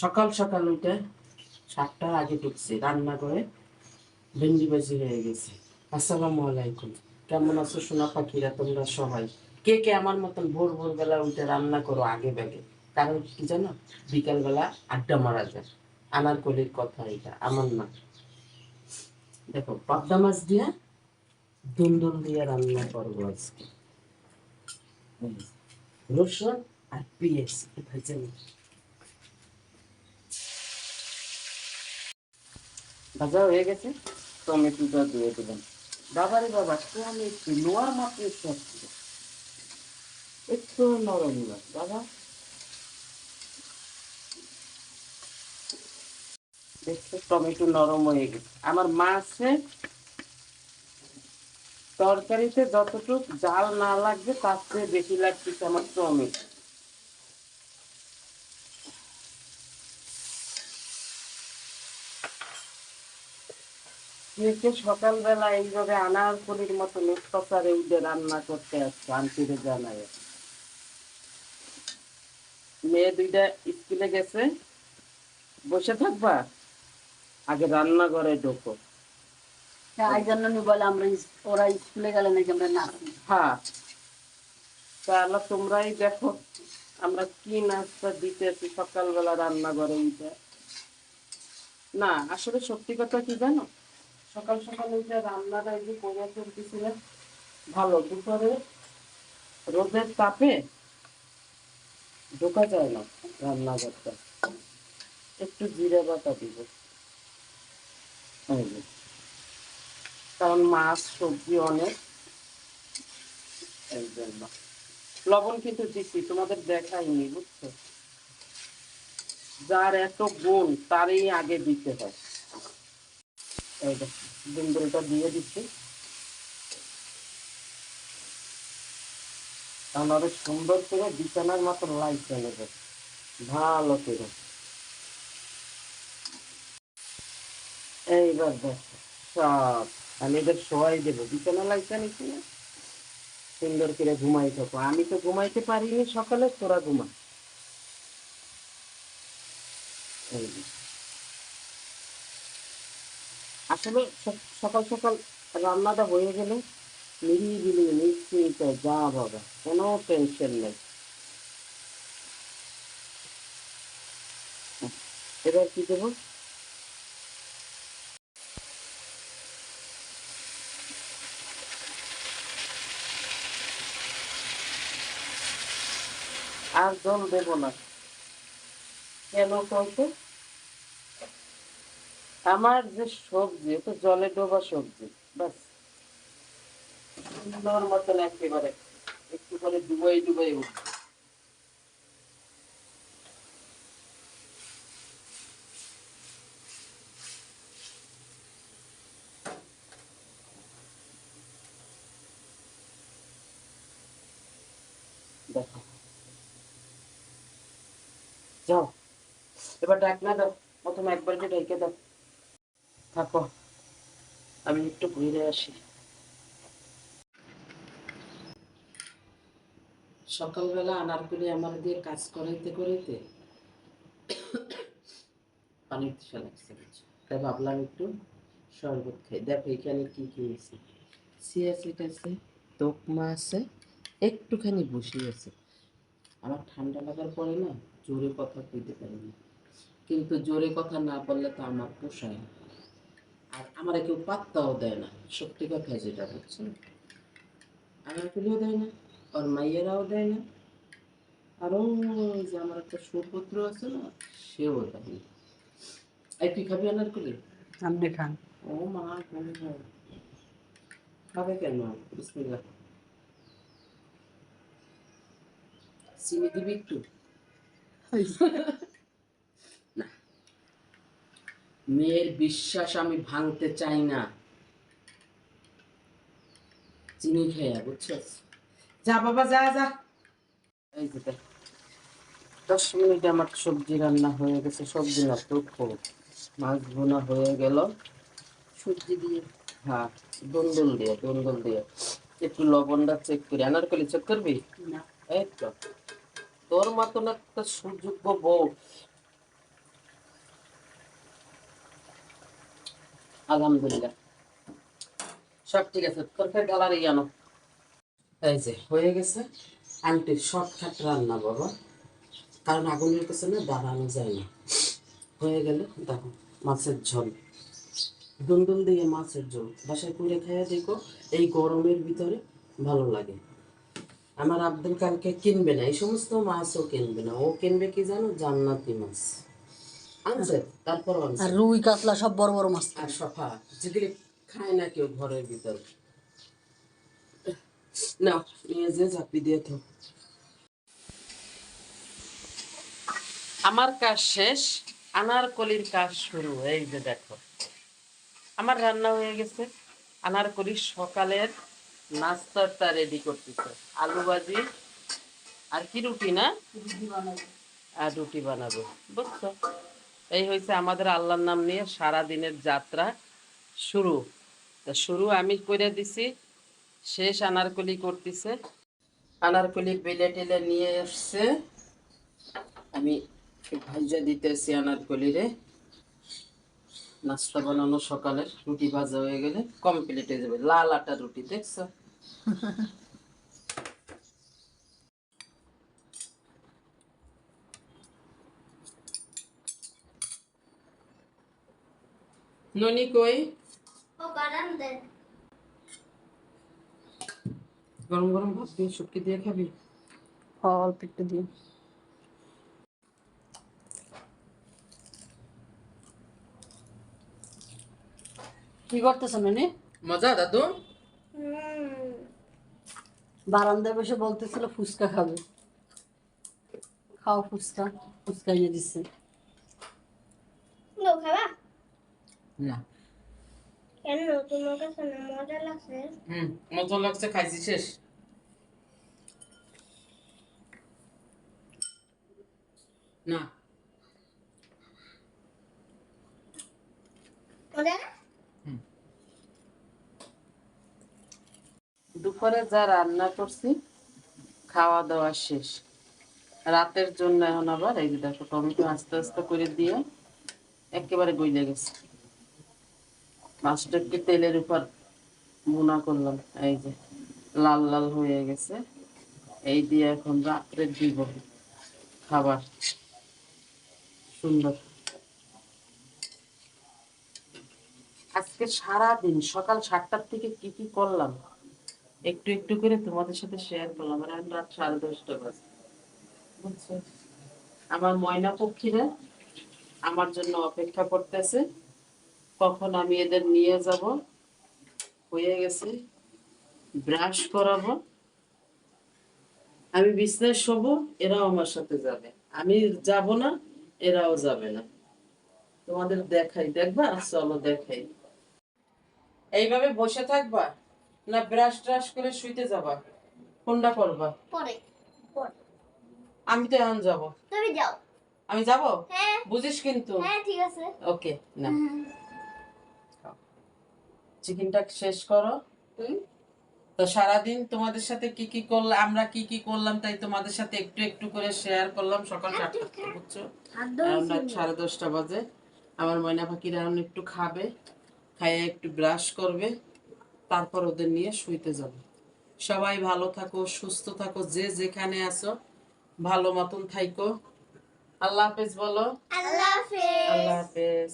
সকাল সকাল উঠে সাতটার আগে ঢুকছি রান্না করে ভেন্ডি ভাজি হয়ে গেছে। আসসালামু আলাইকুম। কেমন আছো সোনা পাখিরা? তোমরা সবাই। কে কে আমার মতন ভোর ভোর বেলা উঠে রান্না করো আগে ব্যাগে? কারণ কি জানো? বিকাল বেলা আড্ডা মারা যায়। আনারকলির কথা এটা, আমার না। দেখো, পাবদা মাছ দিয়ে দুন্দুল দিয়ে রান্না করব আজকে। রসুন আর পেঁয়াজ ভেজে নিই ভাজা হয়ে গেছে, টমেটোটা দিয়ে দিলাম। বাবারে বাবা, টমেটো, লোয়ার মাত্র একটু একটু নরম বাবা। টমেটো নরম হয়ে গেছে। আমার মাছে তরকারিতে যতটুক জাল না লাগবে, তার চেয়ে বেশি লাগতেছে আমার টমেটো। কে সকালবেলা এইভাবে আনার কলির মতো অত্যাচারে উঠে রান্না করতে আসছে আন্টিরে জানায়। মেয়ে দুইটা স্কুলে গেছে। বসে থাকবা? আগে রান্নাঘরে ঢোকো। এই জন্য বলে আমরা ওরা স্কুলে গেলে নাকি আমরা নাচি। হ্যাঁ। তাহলে তোমরাই দেখো আমরা কি নাস্তা দিতেছি সকালবেলা রান্নাঘরে উঠে। না আসলে সত্যি কথা কি জানো? সকাল সকাল উঠে রান্নাটা যে করে চলতেছিলেন ভালো, দুপুরে রোদের তাপে ঢোকা যায় না রান্নাঘরটা। একটু জিরে বাটা দিব। কারণ মাছ, সবজি অনেক। লবণ কিন্তু দিচ্ছি তোমাদের দেখাইনি, বুঝছ? যার এত গুণ, তারই আগে দিতে হয়। ডিম্বলটা দিয়ে দিচ্ছি। ওদের সুন্দর করে বিছানার মতো লাইট নেবে ভালো করে। এইবার দেখ, সব। আমি এদের শোয়াই দেবো। বিছানা লাইটটা নিচ্ছি না। সুন্দর করে ঘুমাই থাকো। আমি তো ঘুমাইতে পারিনি সকালে, তোরা ঘুমা। এই। আসলে সকাল সকাল রান্নাটা হয়ে গেলে নিরিবিলি নিশ্চিন্ত যা হবে কোনো টেনশন নেই। এবার কি দেবো? আর জল দেবো না। কেন বলতো আমার যে সবজি তো জলে ডোবা সবজি বাস সুন্দর মতন একেবারে, একটু করে ডুবাই ডুবাই উঠবে। দেখো। যাও। এবার ডাকনা দাও, প্রথমে একবার যে ডেকে দাও। থাকো আমি একটু ঘুরে আসি। সকালবেলা আনারকুলি আমার দিয়ে কাজ করাইতে করাইতে পানির তৃষা লাগছে তাই ভাবলাম একটু শরবত খাই। দেখো এখানে কি কি আছে? সিয়া সিট আছে তোকমা আছে একটুখানি বসি আছে। আমার ঠান্ডা লাগার পরে না জোরে কথা কইতে পারি না। কিন্তু জোরে কথা না বললে তো আমার পোষায় না। আর আমার কেউ পাত্তাও দেয় না। সত্যি কথা যেটা বুঝছেন আমার কেউ দেয় না আর মাইয়েরাও দেয় না। আর ওই যে আমার একটা সুপুত্র আছে না সেও দেয় না। এই তুই খাবি আনার কলি আপনি খান। ও মা। খাবে কেন? বিসমিল্লাহ। চিনি দিবি একটু না মেয়ের বিশ্বাস আমি ভাঙতে চাই না। চিনি খেয়া বুঝছিস যা বাবা যা যা। এই যে দশ মিনিটে আমার সবজি রান্না হয়ে গেছে সবজি না তো মাছ ভুনা হয়ে গেল। সবজি দিয়ে হ্যাঁ দন্দল দিয়ে দন্দল দিয়ে। একটু লবণটা চেক করি। আনারকলি চেক করবি? না। এই তো। তোর মতন একটা সুযোগ্য বউ আলহামদুলিল্লাহ। সব ঠিক আছে, তরকারি কালার আনো। এই যে, হয়ে গেছে আন্টির শর্টকাট রান্না, বাবা। কারণ আগুনের কাছে না, দাঁড়ানো যায় না। হয়ে গেল, দেখো, মাছের ঝোল। দুন্দুল দিয়ে মাছের ঝোল। বাসায় করে খাইয়া দেখো, এই গরমের ভিতরে ভালো লাগে। আমার আব্দুল কালকে কিনবে না, এই সমস্ত মাছও কিনবে না। ও কিনবে কি জানো? জান্নাতি মাছ। আনছে তারপর আর রুই কাতলা সব বড় বড় মাছ। আর সফা যেগুলি খায় না কেউ ঘরের ভিতরে। না নিয়ে যে চাপি দিয়ে তো আমার কাজ শেষ আনারকলির কাজ শুরু। এই যে দেখো আমার রান্না হয়ে গেছে। আনারকলি সকালের নাস্তাটা রেডি করতেছে। আলু ভাজি আর কি রুটি না? আর রুটি বানাবো। বুঝছ? এই হয়েছে আমাদের আল্লাহর নাম নিয়ে সারা দিনের যাত্রা শুরু। শুরু আমি করে দিছি, শেষ আনারকলি করতেছে। আনারকলি বেলে টেলে নিয়ে এসছে আমি ভাজা দিতেছি আনারকলি রে নাস্তা বানানো সকালের রুটি ভাজা হয়ে গেলে কমপ্লিট হয়ে যাবে, লাল আটা রুটি, দেখছ? ননি কই গরম গরম ভাত দিয়ে শুটকি দিয়ে খাবি? অল্প একটু দিন কি করতেছো নানি? মজা দাদু? বারান্দায় বসে বলতেছিল ফুচকা খাবে। খাও ফুচকা ফুচকা এনে দিচ্ছে লো খাবা না। কেন তোমার কাছে না? মজা লাগছে। হুম মজা লাগছে খাইছি শেষ। না। দুপুরে যা রান্না করছি খাওয়া দাওয়া শেষ। রাতের জন্য এখন আবার এই দেখো টমেটো আস্তে আস্তে করে দিয়ে একেবারে গইলে গেছে। মাছটা একটু তেলের উপর বুনা করলাম। এই যে লাল লাল হয়ে গেছে। এই দিয়ে এখন রাত্রে দিব খাবার। সুন্দর। আজকে সারা দিন সকাল সাতটার থেকে কি কি করলাম? একটু একটু করে তোমাদের সাথে শেয়ার করলাম। আর রাত সাড়ে দশটা বাজে? আমার ময়না পক্ষীরা আমার জন্য অপেক্ষা করতেছে। কখন আমি এদের নিয়ে যাব? হয়ে গেছে। ব্রাশ করাবো। আমি বিছনায় শোবো এরাও আমার সাথে যাবে। আমি যাব না এরাও যাবে না। তোমাদের দেখাই। দেখবা? চলো দেখাই। এইভাবে বসে থাকবা? না ব্রাশ ট্রাশ করে শুইতে যাবা? কোনটা করবা? পরে। পরে। আমি তো এখন যাব। তুমি যাও। আমি যাব? হ্যাঁ। বুঝিস কিন্তু। হ্যাঁ ঠিক আছে। ওকে না। চিকেনটা শেষ করো? তো সারাদিন তোমাদের সাথে কি কি করলাম আমরা কি কি করলাম তাই তোমাদের সাথে একটু একটু করে শেয়ার করলাম। সকাল সাতটা বুঝছ? সাড়ে দশটা বাজে। আমার ময়না পাখিরা এখন একটু খাবে খাইয়ে একটু ব্রাশ করবে তারপর ওদের নিয়ে শুইতে যাবে। সবাই ভালো থাকো সুস্থ থাকো যে যেখানে আছো ভালো মতন থাইকো। আল্লাহ হাফেজ বলো। আল্লাহ হাফেজ। আল্লাহ হাফেজ।